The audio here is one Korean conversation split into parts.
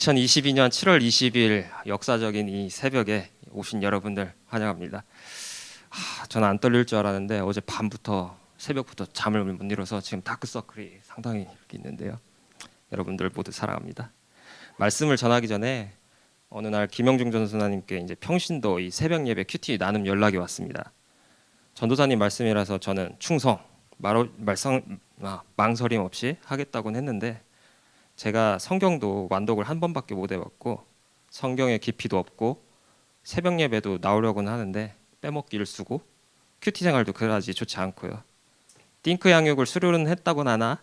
2022년 7월 20일 역사적인 이 새벽에 오신 여러분들 환영합니다. 아, 저는 안 떨릴 줄 알았는데 어제 밤부터 새벽부터 잠을 못 이뤄서 지금 다크서클이 상당히 있는데요. 여러분들 모두 사랑합니다. 말씀을 전하기 전에 어느 날 김영중 전도사님께 이제 평신도 이 새벽 예배 큐티 나눔 연락이 왔습니다. 전도사님 말씀이라서 저는 충성 말, 말성 아, 망설임 없이 하겠다고는 했는데 제가 성경도 완독을 한 번밖에 못 해봤고 성경의 깊이도 없고 새벽 예배도 나오려고는 하는데 빼먹기를 쓰고 큐티 생활도 그다지 좋지 않고요. 띵크 양육을 수료는 했다고는 하나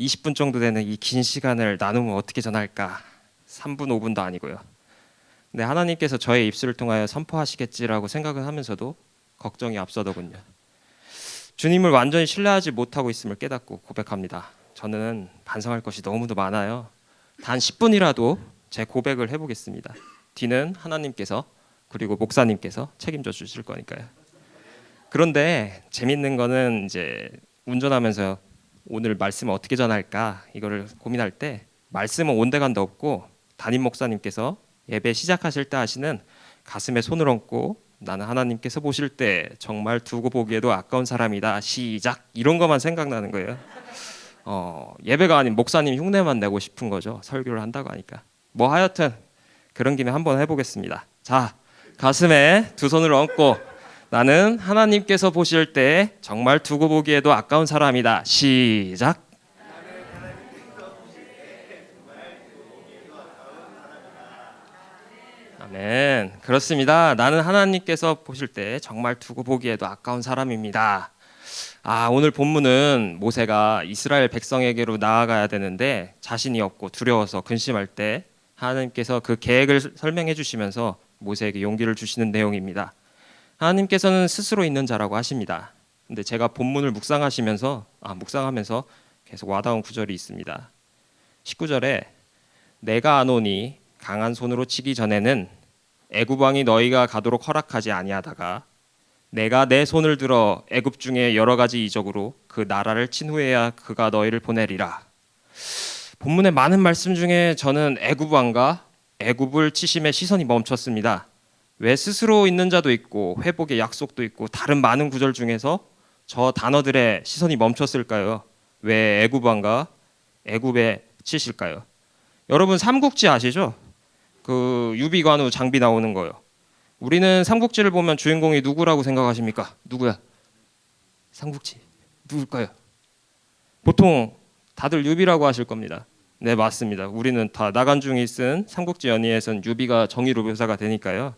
20분 정도 되는 이 긴 시간을 나누면 어떻게 전할까? 3분 5분도 아니고요. 근데 하나님께서 저의 입술을 통하여 선포하시겠지라고 생각을 하면서도 걱정이 앞서더군요. 주님을 완전히 신뢰하지 못하고 있음을 깨닫고 고백합니다. 저는 반성할 것이 너무도 많아요. 단 10분이라도 제 고백을 해보겠습니다. 뒤는 하나님께서 그리고 목사님께서 책임져 주실 거니까요. 그런데 재밌는 거는 이제 운전하면서 오늘 말씀을 어떻게 전할까 이거를 고민할 때 말씀은 온데간데 없고 담임 목사님께서 예배 시작하실 때 하시는 가슴에 손을 얹고 나는 하나님께서 보실 때 정말 두고 보기에도 아까운 사람이다 시작 이런 것만 생각나는 거예요. 어, 예배가 아닌 목사님 흉내만 내고 싶은 거죠. 설교를 한다고 하니까. 뭐 하여튼 그런 김에 한번 해보겠습니다. 자 가슴에 두 손을 얹고 나는 하나님께서 보실 때 정말 두고 보기에도 아까운 사람이다. 시작. 아멘. 그렇습니다. 나는 하나님께서 보실 때 정말 두고 보기에도 아까운 사람입니다. 아, 오늘 본문은 모세가 이스라엘 백성에게로 나아가야 되는데 자신이 없고 두려워서 근심할 때 하나님께서 그 계획을 설명해 주시면서 모세에게 용기를 주시는 내용입니다. 하나님께서는 스스로 있는 자라고 하십니다. 근데 제가 본문을 묵상하시면서 아, 묵상하면서 계속 와닿은 구절이 있습니다. 19절에 내가 아노니 강한 손으로 치기 전에는 애굽 왕이 너희가 가도록 허락하지 아니하다가 내가 내 손을 들어 애굽 중에 여러 가지 이적으로 그 나라를 친 후에야 그가 너희를 보내리라. 본문의 많은 말씀 중에 저는 애굽 왕과 애굽을 치심에 시선이 멈췄습니다. 왜 스스로 있는 자도 있고 회복의 약속도 있고 다른 많은 구절 중에서 저 단어들의 시선이 멈췄을까요? 왜 애굽 왕과 애굽에 치실까요? 여러분 삼국지 아시죠? 그 유비관우 장비 나오는 거요. 우리는 삼국지를 보면 주인공이 누구라고 생각하십니까? 누구야? 삼국지 누굴까요? 보통 다들 유비라고 하실 겁니다. 네 맞습니다. 우리는 다 나간중이 쓴 삼국지 연의에선 유비가 정의로 묘사가 되니까요.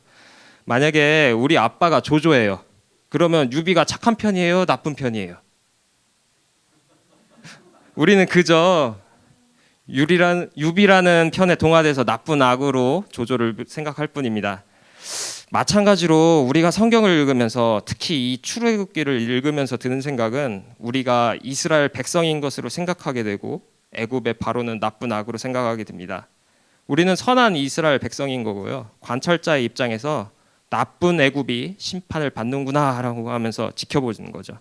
만약에 우리 아빠가 조조예요. 그러면 유비가 착한 편이에요, 나쁜 편이에요? 우리는 그저 유리란 유비라는 편에 동화돼서 나쁜 악으로 조조를 생각할 뿐입니다. 마찬가지로 우리가 성경을 읽으면서 특히 이 출애굽기를 읽으면서 드는 생각은 우리가 이스라엘 백성인 것으로 생각하게 되고 애굽의 바로는 나쁜 악으로 생각하게 됩니다. 우리는 선한 이스라엘 백성인 거고요. 관찰자의 입장에서 나쁜 애굽이 심판을 받는구나라고 하면서 지켜보는 거죠.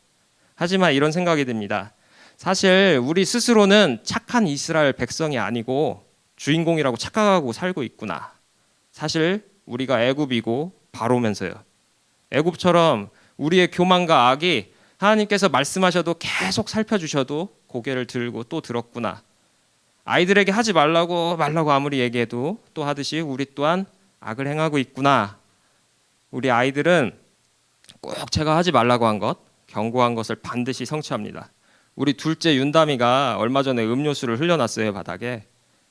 하지만 이런 생각이 듭니다. 사실 우리 스스로는 착한 이스라엘 백성이 아니고 주인공이라고 착각하고 살고 있구나. 사실 우리가 애굽이고 바로면서요. 애굽처럼 우리의 교만과 악이 하나님께서 말씀하셔도 계속 살펴주셔도 고개를 들고 또 들었구나. 아이들에게 하지 말라고 말라고 아무리 얘기해도 또 하듯이 우리 또한 악을 행하고 있구나. 우리 아이들은 꼭 제가 하지 말라고 한 것, 경고한 것을 반드시 성취합니다. 우리 둘째 윤담이가 얼마 전에 음료수를 흘려놨어요 바닥에.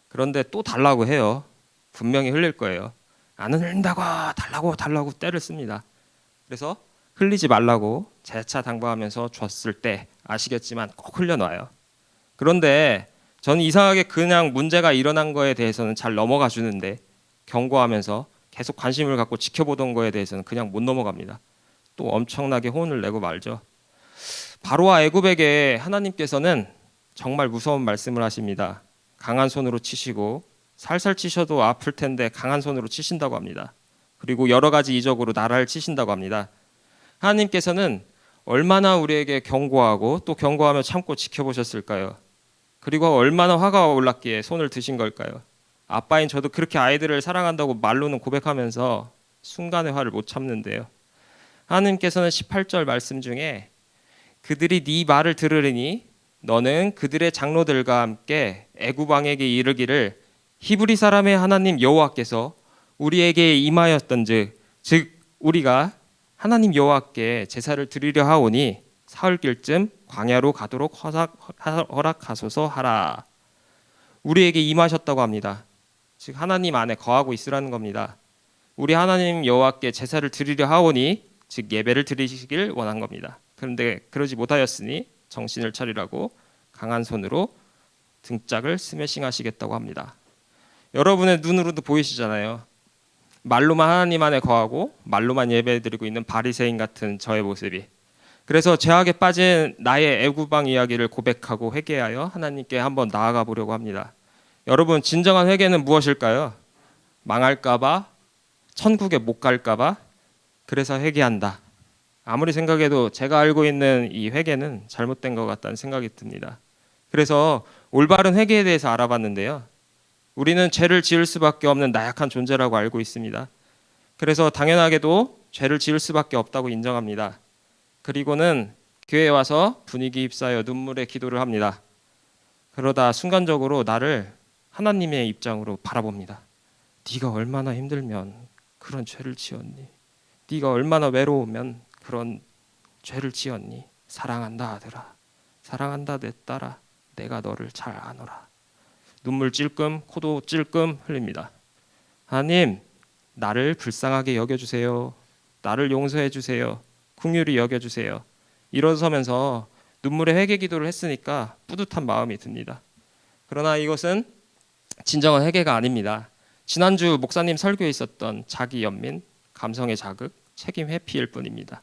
그런데 또 달라고 해요. 분명히 흘릴 거예요. 안 흘린다고 달라고 달라고 때를 씁니다. 그래서 흘리지 말라고 재차 당부하면서 줬을 때 아시겠지만 꼭 흘려놔요. 그런데 저는 이상하게 그냥 문제가 일어난 거에 대해서는 잘 넘어가 주는데 경고하면서 계속 관심을 갖고 지켜보던 거에 대해서는 그냥 못 넘어갑니다. 또 엄청나게 혼을 내고 말죠. 바로와 애굽에게 하나님께서는 정말 무서운 말씀을 하십니다. 강한 손으로 치시고 살살 치셔도 아플 텐데 강한 손으로 치신다고 합니다. 그리고 여러 가지 이적으로 나라를 치신다고 합니다. 하나님께서는 얼마나 우리에게 경고하고 또 경고하며 참고 지켜보셨을까요? 그리고 얼마나 화가 올랐기에 손을 드신 걸까요? 아빠인 저도 그렇게 아이들을 사랑한다고 말로는 고백하면서 순간의 화를 못 참는데요. 하나님께서는 18절 말씀 중에 그들이 네 말을 들으리니 너는 그들의 장로들과 함께 애굽 왕에게 이르기를 히브리 사람의 하나님 여호와께서 우리에게 임하였던즉 즉 우리가 하나님 여호와께 제사를 드리려 하오니 사흘길쯤 광야로 가도록 허락, 허락하소서 하라. 우리에게 임하셨다고 합니다. 즉 하나님 안에 거하고 있으라는 겁니다. 우리 하나님 여호와께 제사를 드리려 하오니 즉 예배를 드리시길 원한 겁니다. 그런데 그러지 못하였으니 정신을 차리라고 강한 손으로 등짝을 스매싱 하시겠다고 합니다. 여러분의 눈으로도 보이시잖아요. 말로만 하나님 안에 거하고 말로만 예배드리고 있는 바리새인 같은 저의 모습이 그래서 죄악에 빠진 나의 애구방 이야기를 고백하고 회개하여 하나님께 한번 나아가 보려고 합니다. 여러분 진정한 회개는 무엇일까요? 망할까봐 천국에 못 갈까봐 그래서 회개한다. 아무리 생각해도 제가 알고 있는 이 회개는 잘못된 것 같다는 생각이 듭니다. 그래서 올바른 회개에 대해서 알아봤는데요. 우리는 죄를 지을 수밖에 없는 나약한 존재라고 알고 있습니다. 그래서 당연하게도 죄를 지을 수밖에 없다고 인정합니다. 그리고는 교회에 와서 분위기 휩싸여 눈물의 기도를 합니다. 그러다 순간적으로 나를 하나님의 입장으로 바라봅니다. 네가 얼마나 힘들면 그런 죄를 지었니? 네가 얼마나 외로우면 그런 죄를 지었니? 사랑한다 아들아. 사랑한다 내 딸아. 내가 너를 잘 아노라. 눈물 찔끔 코도 찔끔 흘립니다. 하나님 나를 불쌍하게 여겨 주세요. 나를 용서해 주세요. 긍휼히 여겨 주세요. 일어서면서 눈물의 회개 기도를 했으니까 뿌듯한 마음이 듭니다. 그러나 이것은 진정한 회개가 아닙니다. 지난주 목사님 설교에 있었던 자기 연민, 감성의 자극, 책임 회피일 뿐입니다.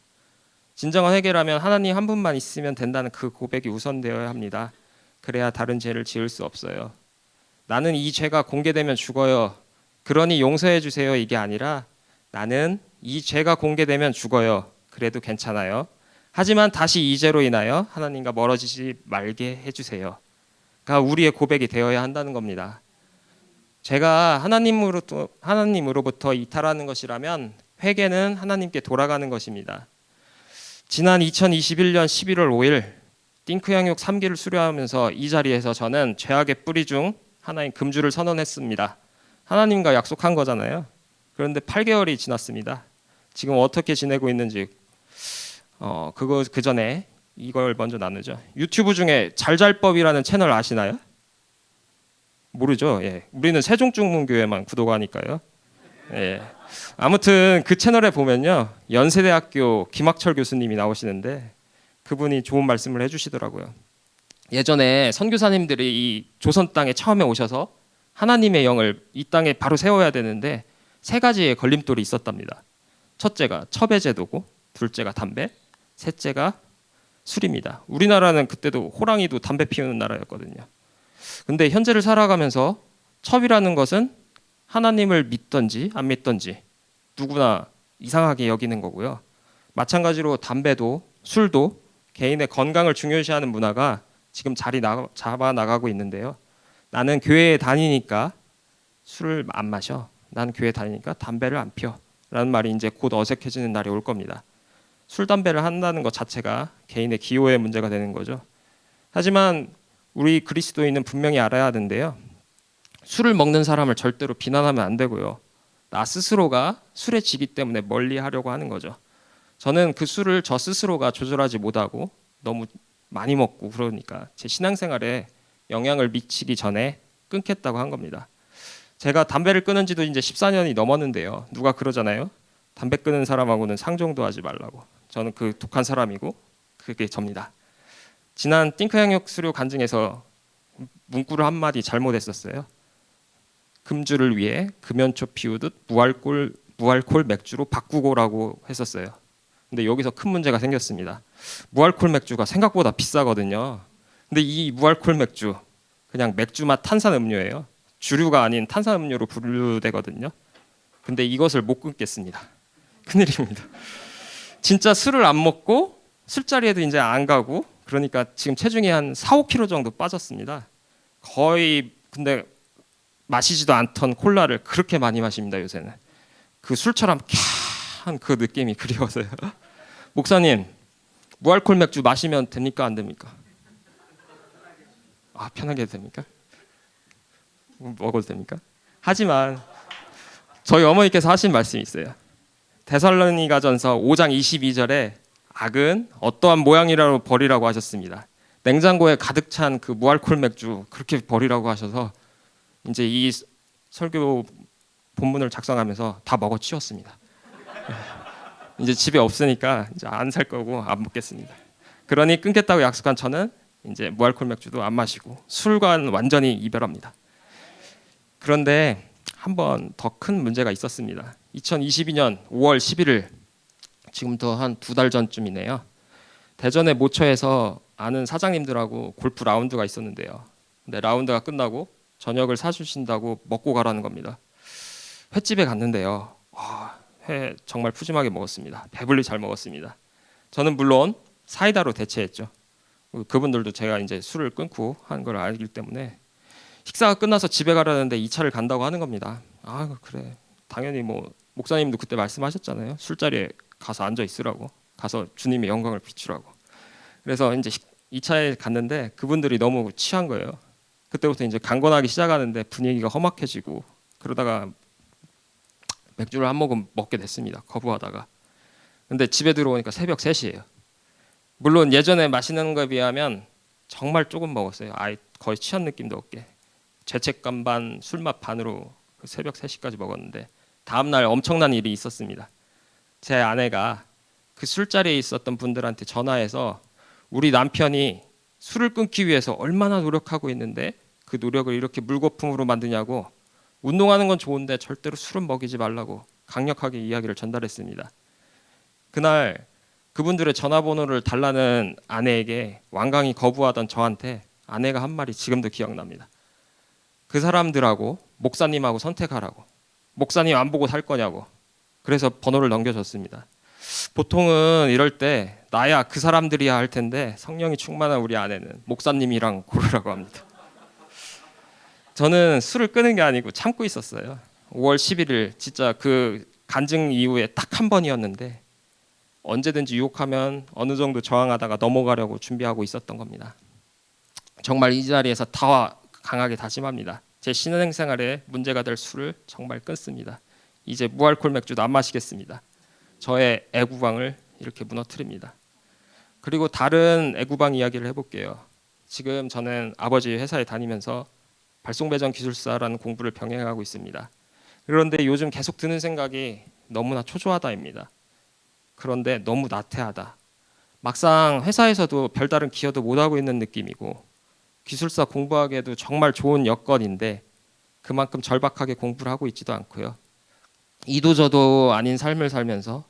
진정한 회개라면 하나님 한 분만 있으면 된다는 그 고백이 우선되어야 합니다. 그래야 다른 죄를 지을 수 없어요. 나는 이 죄가 공개되면 죽어요. 그러니 용서해 주세요. 이게 아니라 나는 이 죄가 공개되면 죽어요. 그래도 괜찮아요. 하지만 다시 이 죄로 인하여 하나님과 멀어지지 말게 해 주세요.가 우리의 고백이 되어야 한다는 겁니다. 제가 하나님으로부터 하나님으로부터 이탈하는 것이라면 회개는 하나님께 돌아가는 것입니다. 지난 2021년 11월 5일 띵크 양육 3기를 수료하면서 이 자리에서 저는 죄악의 뿌리 중 하나인 금주를 선언했습니다. 하나님과 약속한 거잖아요. 그런데 8개월이 지났습니다. 지금 어떻게 지내고 있는지 어 그거 그 전에 이걸 먼저 나누죠. 유튜브 중에 잘잘법이라는 채널 아시나요? 모르죠. 예. 우리는 세종중문교회만 구독하니까요. 예. 아무튼 그 채널에 보면요. 연세대학교 김학철 교수님이 나오시는데 그분이 좋은 말씀을 해 주시더라고요. 예전에 선교사님들이 이 조선 땅에 처음에 오셔서 하나님의 영을 이 땅에 바로 세워야 되는데 세 가지의 걸림돌이 있었답니다. 첫째가 첩외제도고, 둘째가 담배, 셋째가 술입니다. 우리나라는 그때도 호랑이도 담배 피우는 나라였거든요. 근데 현재를 살아가면서 첩이라는 것은 하나님을 믿던지 안 믿던지 누구나 이상하게 여기는 거고요. 마찬가지로 담배도 술도 개인의 건강을 중요시하는 문화가 지금 자리 나, 잡아 나가고 있는데요. 나는 교회에 다니니까 술을 안 마셔. 난 교회 다니니까 담배를 안 피워. 라는 말이 이제 곧 어색해지는 날이 올 겁니다. 술 담배를 한다는 것 자체가 개인의 기호의 문제가 되는 거죠. 하지만 우리 그리스도인은 분명히 알아야 하는데요. 술을 먹는 사람을 절대로 비난하면 안 되고요. 나 스스로가 술에 지기 때문에 멀리 하려고 하는 거죠. 저는 그 술을 저 스스로가 조절하지 못하고 너무 많이 먹고 그러니까 제 신앙생활에 영향을 미치기 전에 끊겠다고 한 겁니다. 제가 담배를 끊은 지도 이제 14년이 넘었는데요. 누가 그러잖아요. 담배 끊는 사람하고는 상종도 하지 말라고. 저는 그 독한 사람이고 그게 접니다. 지난 띵크 양육 수료 간증에서 문구를 한 마디 잘못했었어요. 금주를 위해 금연초 피우듯 무알콜 무알콜 맥주로 바꾸고라고 했었어요. 근데 여기서 큰 문제가 생겼습니다. 무알콜 맥주가 생각보다 비싸거든요. 근데 이 무알콜 맥주 그냥 맥주 맛 탄산 음료예요. 주류가 아닌 탄산 음료로 분류되거든요. 근데 이것을 못 끊겠습니다. 큰일입니다. 진짜 술을 안 먹고 술자리에도 이제 안 가고 그러니까 지금 체중이 한 4, 5kg 정도 빠졌습니다. 거의 근데 마시지도 않던 콜라를 그렇게 많이 마십니다 요새는 그 술처럼 캬한 그 느낌이 그리워서요 목사님 무알콜 맥주 마시면 됩니까? 안 됩니까? 아 편하게 됩니까? 먹어도 됩니까? 하지만 저희 어머니께서 하신 말씀이 있어요. 데살로니가전서 5장 22절에 악은 어떠한 모양이라도 버리라고 하셨습니다. 냉장고에 가득 찬 그 무알콜 맥주 그렇게 버리라고 하셔서 이제 이 설교 본문을 작성하면서 다 먹어 치웠습니다. 이제 집에 없으니까 이제 안 살 거고 안 먹겠습니다. 그러니 끊겠다고 약속한 저는 이제 무알콜 맥주도 안 마시고 술과는 완전히 이별합니다. 그런데 한 번 더 큰 문제가 있었습니다. 2022년 5월 11일 지금부터 한 두 달 전쯤이네요. 대전의 모처에서 아는 사장님들하고 골프 라운드가 있었는데요. 근데 라운드가 끝나고 저녁을 사주신다고 먹고 가라는 겁니다. 횟집에 갔는데요. 와, 회 정말 푸짐하게 먹었습니다. 배불리 잘 먹었습니다. 저는 물론 사이다로 대체했죠. 그분들도 제가 이제 술을 끊고 한 걸 알기 때문에 식사가 끝나서 집에 가려는데 이 차를 간다고 하는 겁니다. 아 그래 당연히 뭐 목사님도 그때 말씀하셨잖아요. 술자리에 가서 앉아 있으라고 가서 주님의 영광을 비추라고. 그래서 이제 이 차에 갔는데 그분들이 너무 취한 거예요. 그때부터 이제 강권하기 시작하는데 분위기가 험악해지고 그러다가 맥주를 한 모금 먹게 됐습니다. 거부하다가. 근데 집에 들어오니까 새벽 3시예요. 물론 예전에 마시는 거에 비하면 정말 조금 먹었어요. 아예 거의 취한 느낌도 없게. 죄책감 반, 술맛 반으로 그 새벽 3시까지 먹었는데 다음 날 엄청난 일이 있었습니다. 제 아내가 그 술자리에 있었던 분들한테 전화해서 우리 남편이 술을 끊기 위해서 얼마나 노력하고 있는데 그 노력을 이렇게 물거품으로 만드냐고 운동하는 건 좋은데 절대로 술은 먹이지 말라고 강력하게 이야기를 전달했습니다. 그날 그분들의 전화번호를 달라는 아내에게 완강히 거부하던 저한테 아내가 한 말이 지금도 기억납니다. 그 사람들하고 목사님하고 선택하라고. 목사님 안 보고 살 거냐고. 그래서 번호를 넘겨줬습니다. 보통은 이럴 때 나야 그 사람들이야 할 텐데 성령이 충만한 우리 아내는 목사님이랑 고르라고 합니다. 저는 술을 끄는 게 아니고 참고 있었어요. 5월 11일 진짜 그 간증 이후에 딱 한 번이었는데 언제든지 유혹하면 어느 정도 저항하다가 넘어가려고 준비하고 있었던 겁니다. 정말 이 자리에서 다 강하게 다짐합니다. 제 신앙 생활에 문제가 될 술을 정말 끊습니다. 이제 무알콜 맥주도 안 마시겠습니다. 저의 애구방을 이렇게 무너뜨립니다. 그리고 다른 애구방 이야기를 해볼게요. 지금 저는 아버지 회사에 다니면서 발송배전 기술사라는 공부를 병행하고 있습니다. 그런데 요즘 계속 드는 생각이 너무나 초조하다입니다. 그런데 너무 나태하다. 막상 회사에서도 별다른 기여도 못하고 있는 느낌이고 기술사 공부하기에도 정말 좋은 여건인데 그만큼 절박하게 공부를 하고 있지도 않고요. 이도저도 아닌 삶을 살면서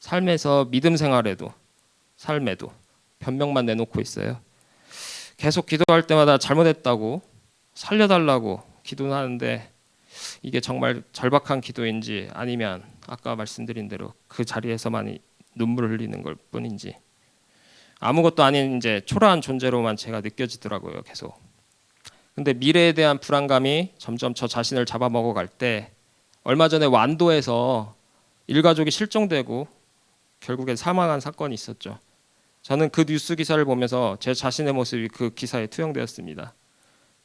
삶에서 믿음 생활에도 삶에도 변명만 내놓고 있어요. 계속 기도할 때마다 잘못했다고 살려달라고 기도는 하는데 이게 정말 절박한 기도인지 아니면 아까 말씀드린 대로 그 자리에서만 눈물을 흘리는 걸 뿐인지 아무것도 아닌 이제 초라한 존재로만 제가 느껴지더라고요 계속. 근데 미래에 대한 불안감이 점점 저 자신을 잡아먹어 갈 때 얼마 전에 완도에서 일가족이 실종되고 결국엔 사망한 사건이 있었죠. 저는 그 뉴스 기사를 보면서 제 자신의 모습이 그 기사에 투영되었습니다.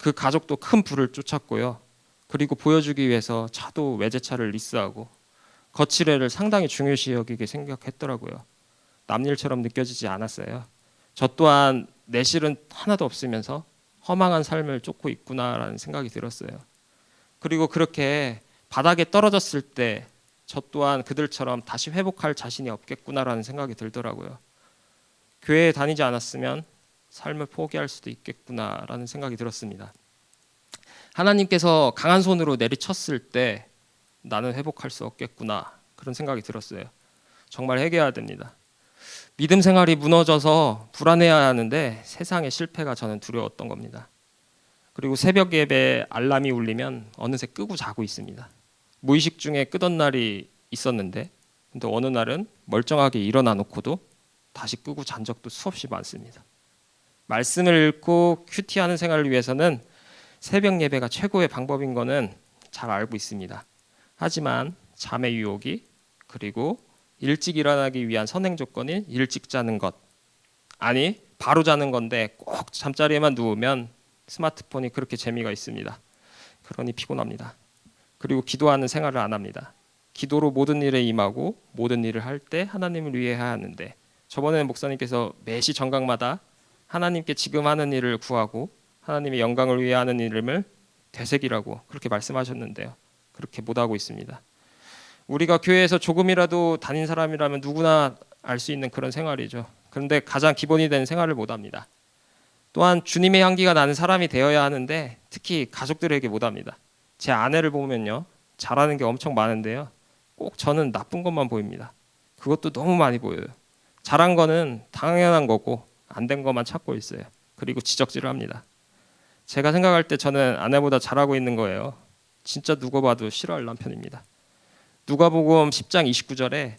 그 가족도 큰 불을 쫓았고요. 그리고 보여주기 위해서 차도 외제차를 리스하고 거칠애를 상당히 중요시 여기게 생각했더라고요. 남일처럼 느껴지지 않았어요. 저 또한 내실은 하나도 없으면서 허망한 삶을 쫓고 있구나라는 생각이 들었어요. 그리고 그렇게 바닥에 떨어졌을 때 저 또한 그들처럼 다시 회복할 자신이 없겠구나라는 생각이 들더라고요. 교회에 다니지 않았으면 삶을 포기할 수도 있겠구나라는 생각이 들었습니다. 하나님께서 강한 손으로 내리쳤을 때 나는 회복할 수 없겠구나 그런 생각이 들었어요. 정말 회개해야 됩니다. 믿음 생활이 무너져서 불안해야 하는데 세상의 실패가 저는 두려웠던 겁니다. 그리고 새벽 예배 알람이 울리면 어느새 끄고 자고 있습니다. 무의식 중에 끄던 날이 있었는데 근데 어느 날은 멀쩡하게 일어나 놓고도 다시 끄고 잔 적도 수없이 많습니다. 말씀을 읽고 큐티하는 생활을 위해서는 새벽 예배가 최고의 방법인 거는 잘 알고 있습니다. 하지만 잠의 유혹이 그리고 일찍 일어나기 위한 선행 조건인 일찍 자는 것 아니 바로 자는 건데 꼭 잠자리에만 누우면 스마트폰이 그렇게 재미가 있습니다. 그러니 피곤합니다. 그리고 기도하는 생활을 안 합니다. 기도로 모든 일에 임하고 모든 일을 할 때 하나님을 위해 해야 하는데 저번에 목사님께서 매시 정각마다 하나님께 지금 하는 일을 구하고 하나님의 영광을 위해 하는 이름을 되새기라고 그렇게 말씀하셨는데요. 그렇게 못 하고 있습니다. 우리가 교회에서 조금이라도 다닌 사람이라면 누구나 알 수 있는 그런 생활이죠. 그런데 가장 기본이 된 생활을 못 합니다. 또한 주님의 향기가 나는 사람이 되어야 하는데 특히 가족들에게 못 합니다. 제 아내를 보면요. 잘하는 게 엄청 많은데요. 꼭 저는 나쁜 것만 보입니다. 그것도 너무 많이 보여요. 잘한 거는 당연한 거고 안 된 것만 찾고 있어요. 그리고 지적질을 합니다. 제가 생각할 때 저는 아내보다 잘하고 있는 거예요. 진짜 누가 봐도 싫어할 남편입니다. 누가복음 10장 29절에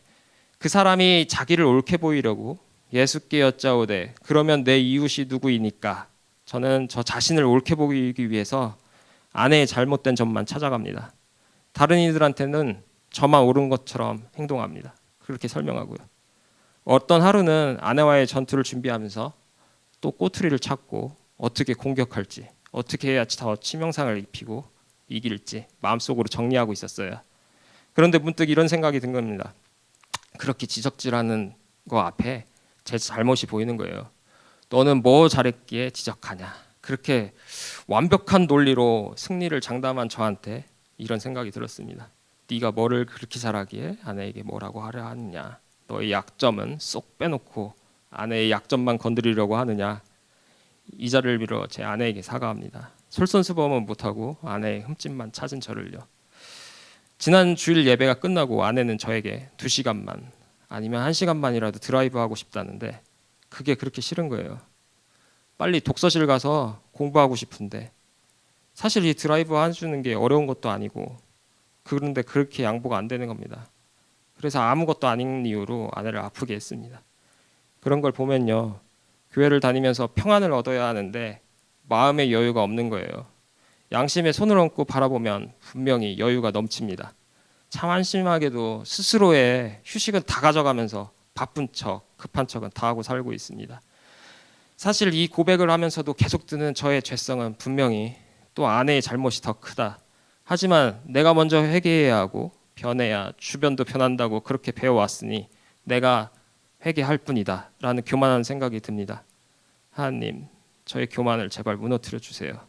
그 사람이 자기를 옳게 보이려고 예수께 여짜오되 그러면 내 이웃이 누구이니까 저는 저 자신을 옳게 보이기 위해서 아내의 잘못된 점만 찾아갑니다. 다른 이들한테는 저만 옳은 것처럼 행동합니다. 그렇게 설명하고요. 어떤 하루는 아내와의 전투를 준비하면서 또 꼬투리를 찾고 어떻게 공격할지 어떻게 해야 더 치명상을 입히고 이길지 마음속으로 정리하고 있었어요. 그런데 문득 이런 생각이 든 겁니다. 그렇게 지적질하는 거 앞에 제 잘못이 보이는 거예요. 너는 뭐 잘했기에 지적하냐? 그렇게 완벽한 논리로 승리를 장담한 저한테 이런 생각이 들었습니다. 네가 뭐를 그렇게 잘하기에 아내에게 뭐라고 하려 하느냐? 너의 약점은 쏙 빼놓고 아내의 약점만 건드리려고 하느냐? 이 자를 빌어 제 아내에게 사과합니다. 솔선수범은 못하고 아내의 흠집만 찾은 저를요. 지난 주일 예배가 끝나고 아내는 저에게 두 시간만 아니면 한 시간만이라도 드라이브 하고 싶다는데 그게 그렇게 싫은 거예요. 빨리 독서실 가서 공부하고 싶은데 사실 이 드라이브 해주는 게 어려운 것도 아니고 그런데 그렇게 양보가 안 되는 겁니다. 그래서 아무것도 아닌 이유로 아내를 아프게 했습니다. 그런 걸 보면요. 교회를 다니면서 평안을 얻어야 하는데 마음의 여유가 없는 거예요. 양심에 손을 얹고 바라보면 분명히 여유가 넘칩니다. 참 한심하게도 스스로의 휴식은 다 가져가면서 바쁜 척, 급한 척은 다 하고 살고 있습니다. 사실 이 고백을 하면서도 계속 드는 저의 죄성은 분명히 또 아내의 잘못이 더 크다. 하지만 내가 먼저 회개해야 하고 변해야 주변도 변한다고 그렇게 배워왔으니 내가 회개할 뿐이다 라는 교만한 생각이 듭니다. 하나님, 저의 교만을 제발 무너뜨려 주세요.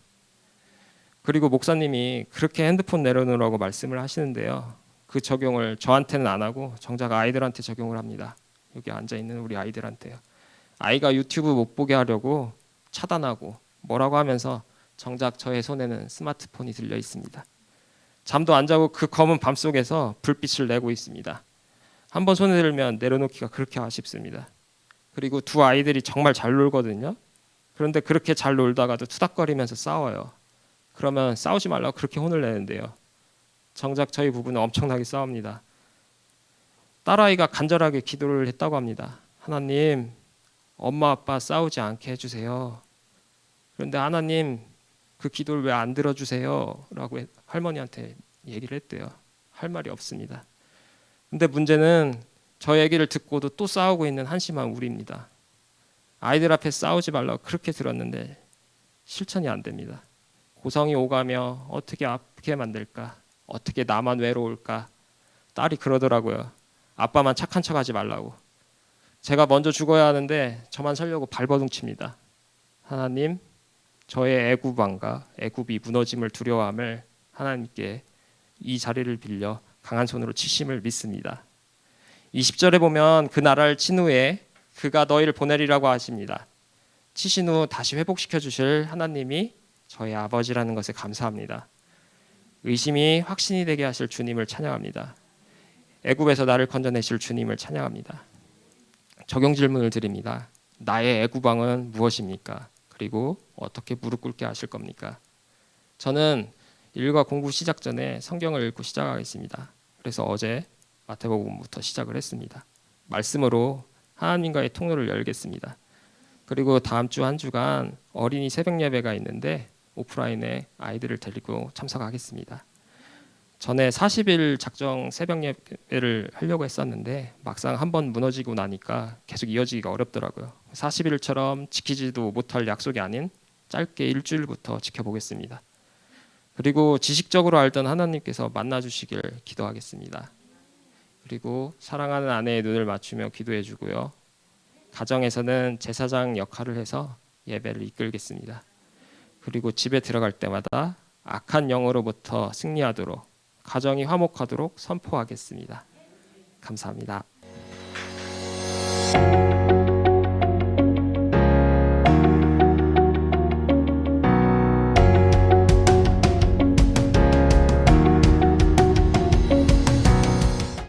그리고 목사님이 그렇게 핸드폰 내려놓으라고 말씀을 하시는데요. 그 적용을 저한테는 안 하고 정작 아이들한테 적용을 합니다. 여기 앉아 있는 우리 아이들한테요. 아이가 유튜브 못 보게 하려고 차단하고 뭐라고 하면서 정작 저의 손에는 스마트폰이 들려 있습니다. 잠도 안 자고 그 검은 밤 속에서 불빛을 내고 있습니다. 한번 손에 들면 내려놓기가 그렇게 아쉽습니다. 그리고 두 아이들이 정말 잘 놀거든요. 그런데 그렇게 잘 놀다가도 투닥거리면서 싸워요. 그러면 싸우지 말라고 그렇게 혼을 내는데요. 정작 저희 부부는 엄청나게 싸웁니다. 딸아이가 간절하게 기도를 했다고 합니다. 하나님, 엄마 아빠 싸우지 않게 해주세요. 그런데 하나님 그 기도를 왜 안 들어주세요? 라고 할머니한테 얘기를 했대요. 할 말이 없습니다. 근데 문제는 저 얘기를 듣고도 또 싸우고 있는 한심한 우리입니다. 아이들 앞에 싸우지 말라고 그렇게 들었는데 실천이 안 됩니다. 고성이 오가며 어떻게 아프게 만들까? 어떻게 나만 외로울까? 딸이 그러더라고요. 아빠만 착한 척 하지 말라고. 제가 먼저 죽어야 하는데 저만 살려고 발버둥 칩니다. 하나님, 저의 애구방과 애굽이 무너짐을 두려워함을 하나님께 이 자리를 빌려 강한 손으로 치심을 믿습니다. 20절에 보면 그 나라를 친 후에 그가 너희를 보내리라고 하십니다. 치신 후 다시 회복시켜 주실 하나님이 저의 아버지라는 것에 감사합니다. 의심이 확신이 되게 하실 주님을 찬양합니다. 애굽에서 나를 건져내실 주님을 찬양합니다. 적용 질문을 드립니다. 나의 애굽왕은 무엇입니까? 그리고 어떻게 무릎 꿇게 하실 겁니까? 저는 일과 공부 시작 전에 성경을 읽고 시작하겠습니다. 그래서 어제 마태복음부터 시작을 했습니다. 말씀으로 하나님과의 통로를 열겠습니다. 그리고 다음 주 한 주간 어린이 새벽 예배가 있는데 오프라인에 아이들을 데리고 참석하겠습니다. 전에 40일 작정 새벽 예배를 하려고 했었는데 막상 한 번 무너지고 나니까 계속 이어지기가 어렵더라고요. 40일처럼 지키지도 못할 약속이 아닌 짧게 일주일부터 지켜보겠습니다. 그리고 지식적으로 알던 하나님께서 만나 주시길 기도하겠습니다. 그리고 사랑하는 아내의 눈을 맞추며 기도해 주고요. 가정에서는 제사장 역할을 해서 예배를 이끌겠습니다. 그리고 집에 들어갈 때마다 악한 영으로부터 승리하도록 가정이 화목하도록 선포하겠습니다. 감사합니다.